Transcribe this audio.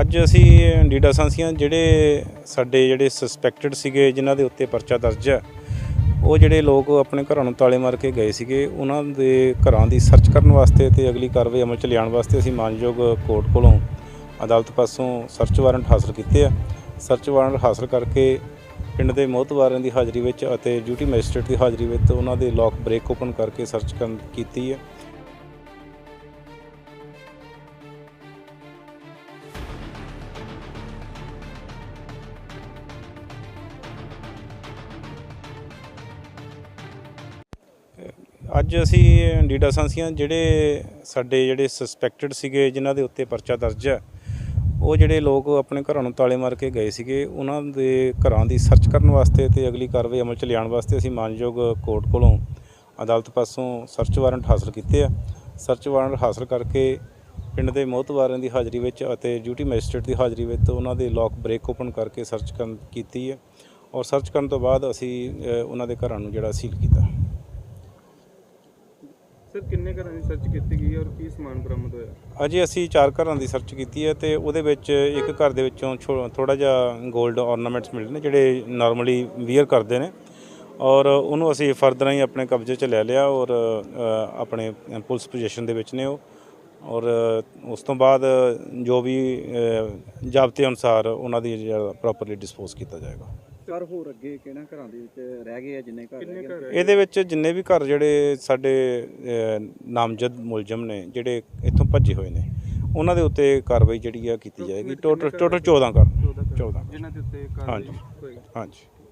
ਅੱਜ ਅਸੀਂ ਡੀਡਾ ਸੰਸੀਆਂ ਜਿਹੜੇ ਸਾਡੇ ਜਿਹੜੇ ਸਸਪੈਕਟਡ ਸੀਗੇ, ਜਿਨ੍ਹਾਂ ਦੇ ਉੱਤੇ ਪਰਚਾ ਦਰਜ ਹੈ, ਉਹ ਜਿਹੜੇ ਲੋਕ ਆਪਣੇ ਘਰਾਂ ਨੂੰ ਤਾਲੇ ਮਾਰ ਕੇ ਗਏ ਸੀਗੇ, ਉਹਨਾਂ ਦੇ ਘਰਾਂ ਦੀ ਸਰਚ ਕਰਨ ਵਾਸਤੇ ਤੇ ਅਗਲੀ ਕਾਰਵਾਈ ਅਮਲ ਚ ਲਿਆਉਣ ਵਾਸਤੇ ਅਸੀਂ ਮਾਨਯੋਗ ਕੋਰਟ ਕੋਲੋਂ ਅਦਾਲਤ ਪਾਸੋਂ ਸਰਚ ਵਾਰੰਟ ਹਾਸਲ ਕੀਤੇ ਆ। ਸਰਚ ਵਾਰੰਟ ਹਾਸਲ ਕਰਕੇ ਪਿੰਡ ਦੇ ਮੋਹਤਵਾਰਾਂ ਦੀ ਹਾਜ਼ਰੀ ਵਿੱਚ ਅਤੇ ਡਿਊਟੀ ਮੈਜਿਸਟ੍ਰੇਟ ਦੀ ਹਾਜ਼ਰੀ ਵਿੱਚ ਉਹਨਾਂ ਦੇ ਲੋਕ ਬ੍ਰੇਕ ਓਪਨ ਕਰਕੇ ਸਰਚ ਕਰਨ ਕੀਤੀ ਹੈ। ਅੱਜ ਅਸੀਂ ਡੀਡਾ ਸੰਸੀਆਂ ਜਿਹੜੇ ਸਾਡੇ ਜਿਹੜੇ ਸਸਪੈਕਟਡ ਸੀਗੇ, ਜਿਨ੍ਹਾਂ ਦੇ ਉੱਤੇ ਪਰਚਾ ਦਰਜ ਹੈ, ਉਹ ਜਿਹੜੇ ਲੋਕ ਆਪਣੇ ਘਰਾਂ ਨੂੰ ਤਾਲੇ ਮਾਰ ਕੇ ਗਏ ਸੀਗੇ, ਉਹਨਾਂ ਦੇ ਘਰਾਂ ਦੀ ਸਰਚ ਕਰਨ ਵਾਸਤੇ ਤੇ ਅਗਲੀ ਕਾਰਵਾਈ ਅਮਲ ਚ ਲਿਆਉਣ ਵਾਸਤੇ ਅਸੀਂ ਮਾਨਯੋਗ ਕੋਰਟ ਕੋਲੋਂ ਅਦਾਲਤ ਪਾਸੋਂ ਸਰਚ ਵਾਰੰਟ ਹਾਸਲ ਕੀਤੇ ਆ। ਸਰਚ ਵਾਰੰਟ ਹਾਸਲ ਕਰਕੇ ਪਿੰਡ ਦੇ ਮੋਹਤਵਾਰਾਂ ਦੀ ਹਾਜ਼ਰੀ ਵਿੱਚ ਅਤੇ ਡਿਊਟੀ ਮੈਜਿਸਟ੍ਰੇਟ ਦੀ ਹਾਜ਼ਰੀ ਵਿੱਚ ਉਹਨਾਂ ਦੇ ਲੋਕ ਬ੍ਰੇਕ ਓਪਨ ਕਰਕੇ ਸਰਚ ਕਰਨ ਕੀਤੀ ਹੈ। ਔਰ ਸਰਚ ਕਰਨ ਤੋਂ ਬਾਅਦ ਅਸੀਂ ਉਹਨਾਂ ਦੇ ਘਰਾਂ ਨੂੰ ਜਿਹੜਾ ਸੀਲ ਕੀਤਾ। ਸਰ ਕਿੰਨੇ ਘਰਾਂ ਦੀ ਸਰਚ ਕੀਤੀ ਗਈ ਔਰ ਕੀ ਸਮਾਨ ਬਰਾਮਦ ਹੋਇਆ? ਅਜੇ ਅਸੀਂ ਚਾਰ ਘਰਾਂ ਦੀ ਸਰਚ ਕੀਤੀ ਹੈ ਤੇ ਉਹਦੇ ਵਿੱਚ ਇੱਕ ਘਰ ਦੇ ਵਿੱਚੋਂ ਥੋੜਾ ਜਿਹਾ 골ਡ ornaments ਮਿਲੇ ਨੇ ਜਿਹੜੇ ਨਾਰਮਲੀ ਵੀਅਰ ਕਰਦੇ ਨੇ ਔਰ ਉਹਨੂੰ ਅਸੀਂ ਫਰਦਰ ਹੀ ਆਪਣੇ ਕਬਜ਼ੇ 'ਚ ਲੈ ਲਿਆ ਔਰ ਅ, ਆਪਣੇ ਪੁਲਿਸ ਪੋਜੀਸ਼ਨ ਦੇ ਵਿੱਚ ਨੇ ਉਹ। ਔਰ ਉਸ ਤੋਂ ਬਾਅਦ ਜੋ ਵੀ ਜ਼ਾਬਤੇ ਅਨੁਸਾਰ ਉਹਨਾਂ ਦੀ ਜਿਹੜਾ ਪ੍ਰੋਪਰਲੀ ਡਿਸਪੋਜ਼ ਕੀਤਾ ਜਾਏਗਾ। ਘਰ ਹੋਰ ਅੱਗੇ ਕਿਹਨਾਂ ਘਰਾਂ ਦੇ ਵਿੱਚ ਰਹਿ ਗਏ ਆ ਜਿੰਨੇ ਘਰ ਰਹਿ ਗਏ ਇਹਦੇ ਵਿੱਚ ਜਿੰਨੇ ਵੀ ਘਰ ਜਿਹੜੇ ਸਾਡੇ ਨਾਮਜ਼ਦ ਮੁਲਜ਼ਮ ਨੇ ਜਿਹੜੇ ਇੱਥੋਂ ਭੱਜੇ ਹੋਏ ਨੇ ਉਹਨਾਂ ਦੇ ਉੱਤੇ ਕਾਰਵਾਈ ਜਿਹੜੀ ਆ ਕੀਤੀ ਜਾਏਗੀ। ਟੋਟਲ ਟੋਟਲ 14 ਘਰ। 14 ਜਿਨ੍ਹਾਂ ਦੇ ਉੱਤੇ ਕਾਰਵਾਈ ਹਾਂਜੀ। ਹੋਏਗੀ ਹਾਂਜੀ।